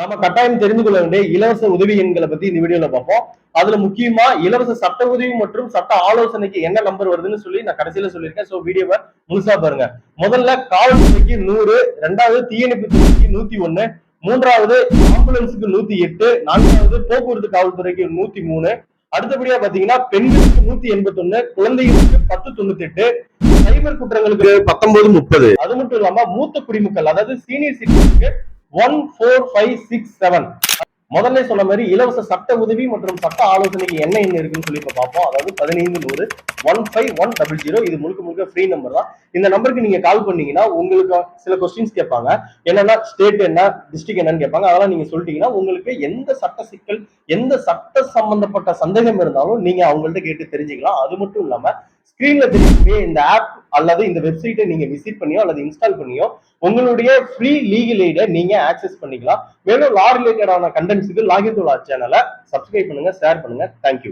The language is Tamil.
நம்ம கட்டாயம் தெரிந்து கொள்ள வேண்டிய இலவச உதவி எண்களை பத்தி இந்த வீடியோல பார்ப்போம். அதுல முக்கியமா இலவச சட்ட உதவி மற்றும் சட்ட ஆலோசனைக்கு என்ன நம்பர் வருதுன்னு சொல்லி நான் கடைசியில சொல்லியிருக்கேன். சோ வீடியோவை முழுசா பாருங்க. முதல்ல காவல்துறைக்கு நூறு ரெண்டாவது தீயணைப்பு துறைக்கு நூத்தி ஒண்ணு மூன்றாவது ஆம்புலன்ஸுக்கு நூத்தி எட்டு நான்காவது போக்குவரத்து காவல்துறைக்கு நூத்தி மூணு. அடுத்தபடியா பாத்தீங்கன்னா பெண்களுக்கு நூத்தி எண்பத்தி ஒண்ணு குழந்தைகளுக்கு பத்து தொண்ணூத்தி எட்டு சைபர் குற்றங்களுக்கு பத்தொன்பது முப்பது. அது மட்டும் இல்லாம மூத்த குடிமக்கள் அதாவது senior சிட்டிசனுக்கு one four five six seven முதல்ல சொன்ன மாதிரி இலவச சட்ட உதவி மற்றும் சட்ட ஆலோசனைக்கு என்ன என்ன இருக்குன்னு சொல்லி பார்ப்போம். அதாவது பதினைந்து நூறு one five one double zero இது முழுக்க முழுக்க ஃப்ரீ நம்பர் தான். இந்த நம்பருக்கு நீங்க கால் பண்ணீங்கன்னா உங்களுக்கு சில கொஸ்டின்ஸ் கேட்பாங்க. என்னன்னா ஸ்டேட் என்ன டிஸ்ட்ரிக்ட் என்னன்னு கேட்பாங்க. அதெல்லாம் நீங்க சொல்லிட்டீங்கன்னா உங்களுக்கு எந்த சட்ட சிக்கல் எந்த சட்ட சம்பந்தப்பட்ட சந்தேகம் இருந்தாலும் நீங்க அவங்கள்ட்ட கேட்டு தெரிஞ்சுக்கலாம். அது மட்டும் இல்லாம ஸ்கிரீன்ல தெரிஞ்சுக்கவே இந்த ஆப் அல்லது இந்த வெப்சைட்டை நீங்க விசிட் பண்ணியோ அல்லது இன்ஸ்டால் பண்ணியோ உங்களுடைய ஃப்ரீ லீகல் எய்டை நீங்க ஆக்சஸ் பண்ணிக்கலாம். மேலும் லா ரிலேட்டடான கண்டென்ட்ஸுக்கு லாகின் டு லா சேனலை சப்ஸ்கிரைப் பண்ணுங்க ஷேர் பண்ணுங்க. தேங்க்யூ